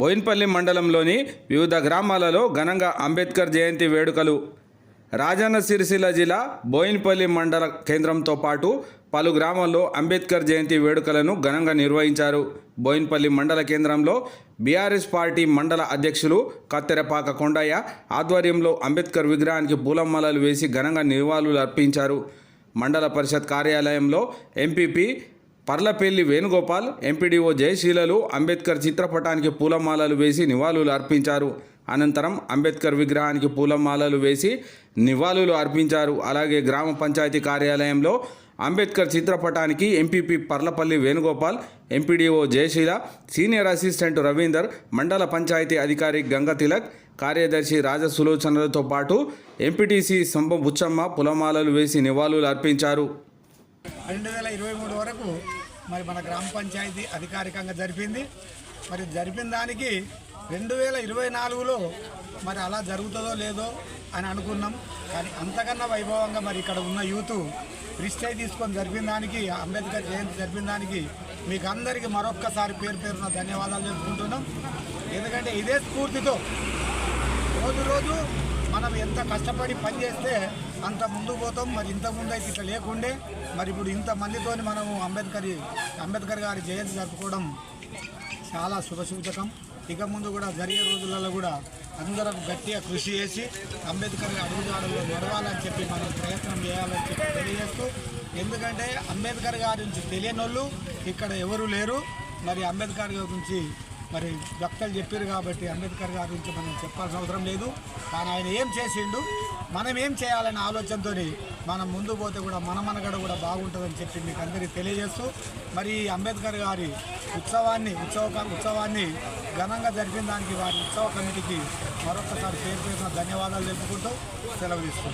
బోయిన్పల్లి మండలంలోని వివిధ గ్రామాలలో ఘనంగా అంబేద్కర్ జయంతి వేడుకలు. రాజన్న సిరిసిల్ల జిల్లా బోయిన్పల్లి మండల కేంద్రంతో పాటు పలు గ్రామాల్లో అంబేద్కర్ జయంతి వేడుకలను ఘనంగా నిర్వహించారు. బోయిన్పల్లి మండల కేంద్రంలో బీఆర్ఎస్ పార్టీ మండల అధ్యక్షులు కత్తెరపాక కొండయ్య ఆధ్వర్యంలో అంబేద్కర్ విగ్రహానికి పూలమాలలు వేసి ఘనంగా నివాళులు అర్పించారు. మండల పరిషత్ కార్యాలయంలో ఎంపీపీ పర్లపల్లి వేణుగోపాల్ ఎంపీడీఓ జయశీలలు అంబేద్కర్ చిత్రపటానికి పూలమాలలు వేసి నివాళులు అర్పించారు. అనంతరం అంబేద్కర్ విగ్రహానికి పూలమాలలు వేసి నివాళులు అర్పించారు. అలాగే గ్రామ పంచాయతీ కార్యాలయంలో అంబేద్కర్ చిత్రపటానికి MPP Parlapalli Venugopal MPDO Jayasheela senior assistant Ravinder మండల పంచాయతీ అధికారి గంగ తిలక్ కార్యదర్శి రాజసులోచనలతో పాటు ఎంపీటీసీ సంబ బుచ్చమ్మ పులమాలలు వేసి నివాళులు అర్పించారు. రెండు వేల ఇరవై మూడు వరకు మరి మన గ్రామ పంచాయతీ అధికారికంగా జరిపింది. మరి జరిపిన దానికి రెండు వేల ఇరవై నాలుగులో మరి అలా జరుగుతుందో లేదో అని అనుకున్నాం. కానీ అంతకన్నా వైభవంగా మరి ఇక్కడ ఉన్న యూత్ ప్రిస్టేజ్ తీసుకొని జరిపిన దానికి అంబేద్కర్ జయంతి జరిపిన దానికి మీకు అందరికీ మరొక్కసారి పేరు పేరున ధన్యవాదాలు చెప్పుకుంటున్నాం. ఎందుకంటే ఇదే స్ఫూర్తితో రోజు రోజు మనం ఎంత కష్టపడి పని చేస్తే అంత ముందుకు పోతాం. మరి ఇంత ముందు అయితే ఇట్లా లేకుండే. మరి ఇప్పుడు ఇంత మందితోని మనము అంబేద్కర్ అంబేద్కర్ గారి జయంతి జరుపుకోవడం చాలా శుభసూచకం ఇక ముందు కూడా జరిగే రోజులలో కూడా అందరం గట్టిగా కృషి చేసి అంబేద్కర్ అడుగుజాడలో నడవాలని చెప్పి మనం ప్రయత్నం చేయాలని చెప్పి తెలియజేస్తూ ఎందుకంటే అంబేద్కర్ గారి నుంచి తెలియని వాళ్ళు ఇక్కడ ఎవరు లేరు. మరి అంబేద్కర్ గారి గురించి మరి భక్తులు చెప్పారు కాబట్టి అంబేద్కర్ గారి గురించి మనం చెప్పాల్సిన అవసరం లేదు. కానీ ఆయన ఏం చేసిండు? మనం ఏం చేయాలనే ఆలోచనతో మనం ముందు పోతే కూడా మన మనగడ కూడా బాగుంటుందని చెప్పి మీకు అందరికీ తెలియజేస్తూ మరి అంబేద్కర్ గారి ఉత్సవాన్ని ఉత్సవ ఉత్సవాన్ని ఘనంగా జరిపిన దానికి వారి ఉత్సవ కమిటీకి మరొకసారి పేరు పేరున ధన్యవాదాలు తెలుపుకుంటూ సెలవు తీసుకుంటాం